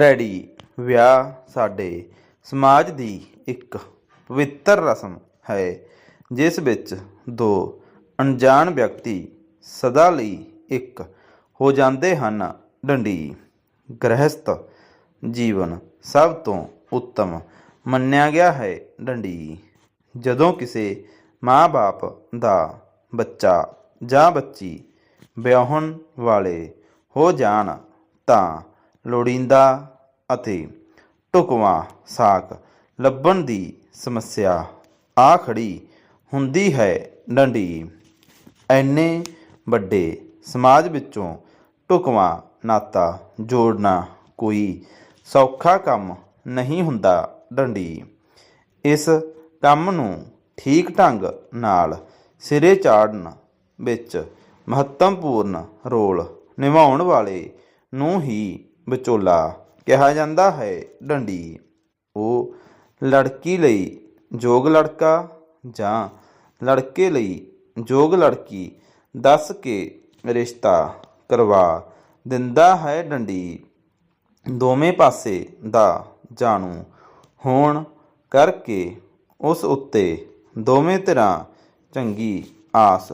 Ready. ਵਿਆਹ ਸਾਡੇ ਸਮਾਜ ਦੀ ਇੱਕ ਪਵਿੱਤਰ ਰਸਮ ਹੈ, ਜਿਸ ਵਿੱਚ ਦੋ ਅਣਜਾਣ ਵਿਅਕਤੀ ਸਦਾ ਲਈ ਇੱਕ ਹੋ ਜਾਂਦੇ ਹਨ। ਡੰਡੀ, ਗ੍ਰਹਿਸਥ ਜੀਵਨ ਸਭ ਤੋਂ ਉੱਤਮ ਮੰਨਿਆ ਗਿਆ ਹੈ ਡੰਡੀ। ਜਦੋਂ ਕਿਸੇ ਮਾਂ-ਬਾਪ ਦਾ ਬੱਚਾ ਜਾਂ ਬੱਚੀ ਵਿਆਹਣ ਵਾਲੇ ਹੋ ਜਾਣ, ਤਾਂ ਲੋੜੀਂਦਾ ਅਤੇ ਢੁਕਵਾਂ ਸਾਕ ਲੱਭਣ ਦੀ ਸਮੱਸਿਆ ਆ ਖੜੀ ਹੁੰਦੀ ਹੈ ਡੰਡੀ। ਐਨੇ ਵੱਡੇ ਸਮਾਜ ਵਿੱਚੋਂ ਢੁਕਵਾਂ ਨਾਤਾ ਜੋੜਨਾ ਕੋਈ ਸੌਖਾ ਕੰਮ ਨਹੀਂ ਹੁੰਦਾ ਡੰਡੀ। ਇਸ ਕੰਮ ਨੂੰ ਠੀਕ ਢੰਗ ਨਾਲ ਸਿਰੇ ਚਾੜਨ ਵਿੱਚ ਮਹੱਤਵਪੂਰਨ ਰੋਲ ਨਿਭਾਉਣ ਵਾਲੇ ਨੂੰ ਹੀ ਵਿਚੋਲਾ ਕਿਹਾ ਜਾਂਦਾ ਹੈ, ਡੰਡੀ। ਉਹ ਲੜਕੀ ਲਈ ਯੋਗ ਲੜਕਾ ਜਾਂ ਲੜਕੇ ਲਈ ਯੋਗ ਲੜਕੀ ਦੱਸ ਕੇ ਰਿਸ਼ਤਾ ਕਰਵਾ ਦਿੰਦਾ ਹੈ, ਡੰਡੀ। ਦੋਵੇਂ ਪਾਸੇ ਦਾ ਜਾਣੂ ਹੋਣ ਕਰਕੇ ਉਸ ਉੱਤੇ ਦੋਵੇਂ ਤਰ੍ਹਾਂ ਚੰਗੀ ਆਸ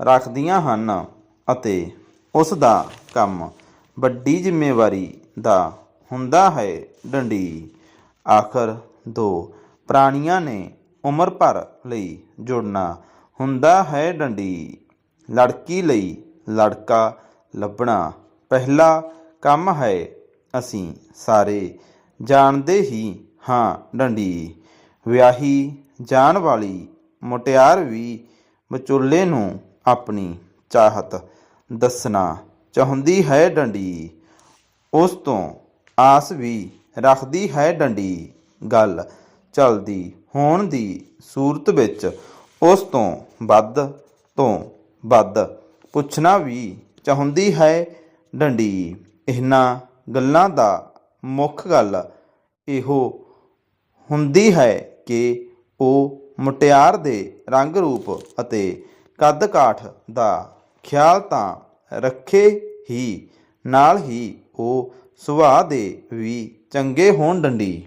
ਰੱਖਦੀਆਂ ਹਨ ਅਤੇ ਉਸ ਦਾ ਕੰਮ ਵੱਡੀ ਜ਼ਿੰਮੇਵਾਰੀ ਦਾ ਹੁੰਦਾ ਹੈ ਡੰਡੀ। ਆਖਰ ਦੋ ਪ੍ਰਾਣੀਆਂ ਨੇ ਉਮਰ ਭਰ ਲਈ ਜੁੜਨਾ ਹੁੰਦਾ ਹੈ ਡੰਡੀ। ਲੜਕੀ ਲਈ ਲੜਕਾ ਲੱਭਣਾ ਪਹਿਲਾ ਕੰਮ ਹੈ। ਅਸੀਂ ਸਾਰੇ ਜਾਣਦੇ ਹੀ ਹਾਂ ਡੰਡੀ। ਵਿਆਹੀ ਜਾਣ ਵਾਲੀ ਮੁਟਿਆਰ ਵੀ ਵਿਚੋਲੇ ਨੂੰ ਆਪਣੀ ਚਾਹਤ ਦੱਸਣਾ ਚਾਹੁੰਦੀ ਹੈ ਡੰਡੀ। ਉਸ ਤੋਂ ਆਸ ਵੀ ਰੱਖਦੀ ਹੈ ਡੰਡੀ ਗੱਲ ਚਲਦੀ ਹੋਣ ਦੀ ਸੂਰਤ ਵਿੱਚ। ਉਸ ਤੋਂ ਵੱਧ ਤੋਂ ਵੱਧ ਪੁੱਛਣਾ ਵੀ ਚਾਹੁੰਦੀ ਹੈ ਡੰਡੀ। ਇਹਨਾਂ ਗੱਲਾਂ ਦਾ ਮੁੱਖ ਗੱਲ ਇਹੋ ਹੁੰਦੀ ਹੈ ਕਿ ਉਹ ਮੁਟਿਆਰ ਦੇ ਰੰਗ ਰੂਪ ਅਤੇ ਕੱਦ ਕਾਠ ਦਾ ਖਿਆਲ ਤਾਂ ਰੱਖੇ ਹੀ, ਨਾਲ ਹੀ ਉਹ ਸੁਭਾਅ ਦੇ ਵੀ ਚੰਗੇ ਹੋਣ ਡੰਡੀ।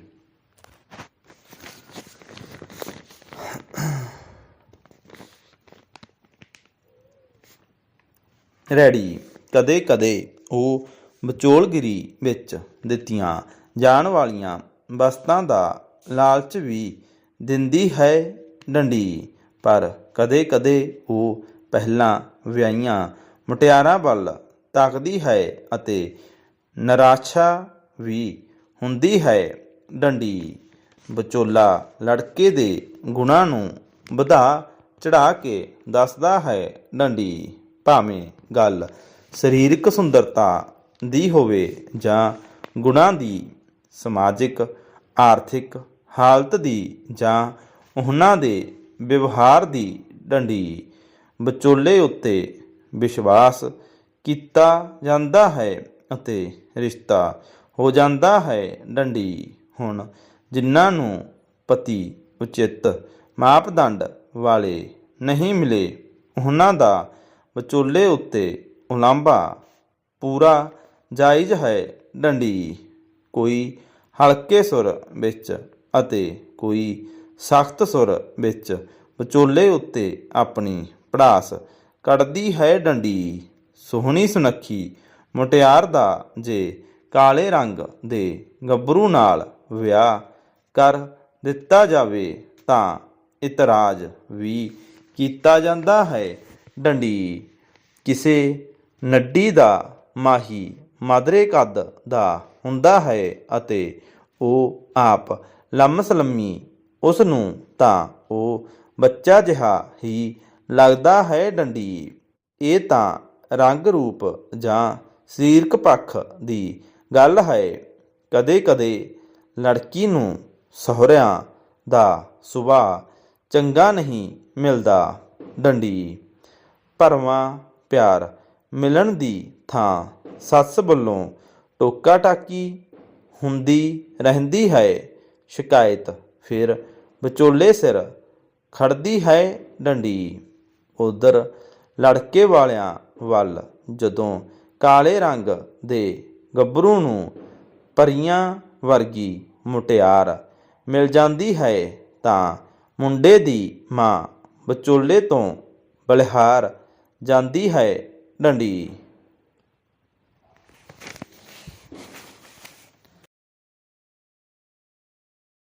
ਰੈਡੀ। ਕਦੇ ਕਦੇ ਉਹ ਵਿਚੋਲਗਿਰੀ ਵਿੱਚ ਦਿੱਤੀਆਂ ਜਾਣ ਵਾਲੀਆਂ ਵਸਤਾਂ ਦਾ ਲਾਲਚ ਵੀ ਦਿੰਦੀ ਹੈ ਡੰਡੀ। ਪਰ ਕਦੇ ਕਦੇ ਉਹ ਪਹਿਲਾਂ ਵਿਆਹੀਆਂ ਮੁਟਿਆਰਾਂ ਵੱਲ ਤੱਕਦੀ ਹੈ ਅਤੇ ਨਿਰਾਸ਼ਾ ਵੀ ਹੁੰਦੀ ਹੈ। ਡੰਡੀ ਵਿਚੋਲਾ ਲੜਕੇ ਦੇ ਗੁਣਾਂ ਨੂੰ ਵਧਾ ਚੜਾ ਕੇ ਦੱਸਦਾ ਹੈ। ਡੰਡੀ ਭਾਵੇਂ ਗੱਲ ਸਰੀਰਕ ਸੁੰਦਰਤਾ ਦੀ ਹੋਵੇ ਜਾਂ ਗੁਣਾਂ ਦੀ ਸਮਾਜਿਕ, ਆਰਥਿਕ ਹਾਲਤ ਦੀ ਜਾਂ ਉਹਨਾਂ ਦੇ ਵਿਵਹਾਰ ਦੀ, ਡੰਡੀ ਵਿਚੋਲੇ ਉੱਤੇ ਵਿਸ਼ਵਾਸ ਕੀਤਾ ਜਾਂਦਾ ਹੈ। ਅਤੇ ਰਿਸ਼ਤਾ ਹੋ ਜਾਂਦਾ ਹੈ ਡੰਡੀ। ਹੁਣ ਜਿਨ੍ਹਾਂ ਨੂੰ ਪਤੀ ਉਚਿਤ ਮਾਪਦੰਡ ਵਾਲੇ ਨਹੀਂ ਮਿਲੇ, ਉਹਨਾਂ ਦਾ ਵਿਚੋਲੇ ਉੱਤੇ ਉਲਾਂਭਾ ਪੂਰਾ ਜਾਇਜ਼ ਹੈ ਡੰਡੀ। ਕੋਈ ਹਲਕੇ ਸੁਰ ਵਿੱਚ ਅਤੇ ਕੋਈ ਸਖਤ ਸੁਰ ਵਿੱਚ ਵਿਚੋਲੇ ਉੱਤੇ ਆਪਣੀ ਪੜਾਸ ਕੱਢਦੀ ਹੈ ਡੰਡੀ। ਸੋਹਣੀ ਸੁਨੱਖੀ ਮੁਟਿਆਰ ਦਾ ਜੇ ਕਾਲੇ ਰੰਗ ਦੇ ਗੱਭਰੂ ਨਾਲ ਵਿਆਹ ਕਰ ਦਿੱਤਾ ਜਾਵੇ ਤਾਂ ਇਤਰਾਜ਼ ਵੀ ਕੀਤਾ ਜਾਂਦਾ ਹੈ। ਡੰਡੀ ਕਿਸੇ ਨੱਡੀ ਦਾ ਮਾਹੀ ਮਾਦਰੇ ਕੱਦ ਦਾ ਹੁੰਦਾ ਹੈ ਅਤੇ ਉਹ ਆਪ ਲੰਮਸਲੰਮੀ ਉਸ ਨੂੰ ਤਾਂ ਉਹ ਬੱਚਾ ਜਿਹਾ ਹੀ ਲੱਗਦਾ ਹੈ। ਡੰਡੀ ਇਹ ਤਾਂ ਰੰਗ ਰੂਪ ਜਾਂ ਸਰੀਰਕ ਪੱਖ ਦੀ ਗੱਲ ਹੈ। ਕਦੇ ਕਦੇ ਲੜਕੀ ਨੂੰ ਸਹੁਰਿਆਂ ਦਾ ਸੁਭਾਅ ਚੰਗਾ ਨਹੀਂ ਮਿਲਦਾ। ਡੰਡੀ, ਭਰਵਾਂ ਪਿਆਰ ਮਿਲਣ ਦੀ ਥਾਂ ਸੱਸ ਵੱਲੋਂ ਟੋਕਾ ਟਾਕੀ ਹੁੰਦੀ ਰਹਿੰਦੀ ਹੈ। ਸ਼ਿਕਾਇਤ ਫਿਰ ਵਿਚੋਲੇ ਸਿਰ ਖੜਦੀ ਹੈ ਡੰਡੀ। ਉਧਰ ਲੜਕੇ ਵਾਲਿਆਂ ਵੱਲ ਜਦੋਂ ਕਾਲੇ ਰੰਗ ਦੇ ਗੱਭਰੂ ਨੂੰ ਪਰੀਆਂ ਵਰਗੀ ਮੁਟਿਆਰ ਮਿਲ ਜਾਂਦੀ ਹੈ, ਤਾਂ ਮੁੰਡੇ ਦੀ ਮਾਂ ਵਿਚੋਲੇ ਤੋਂ ਬਲਿਹਾਰ ਜਾਂਦੀ ਹੈ ਡੰਡੀ।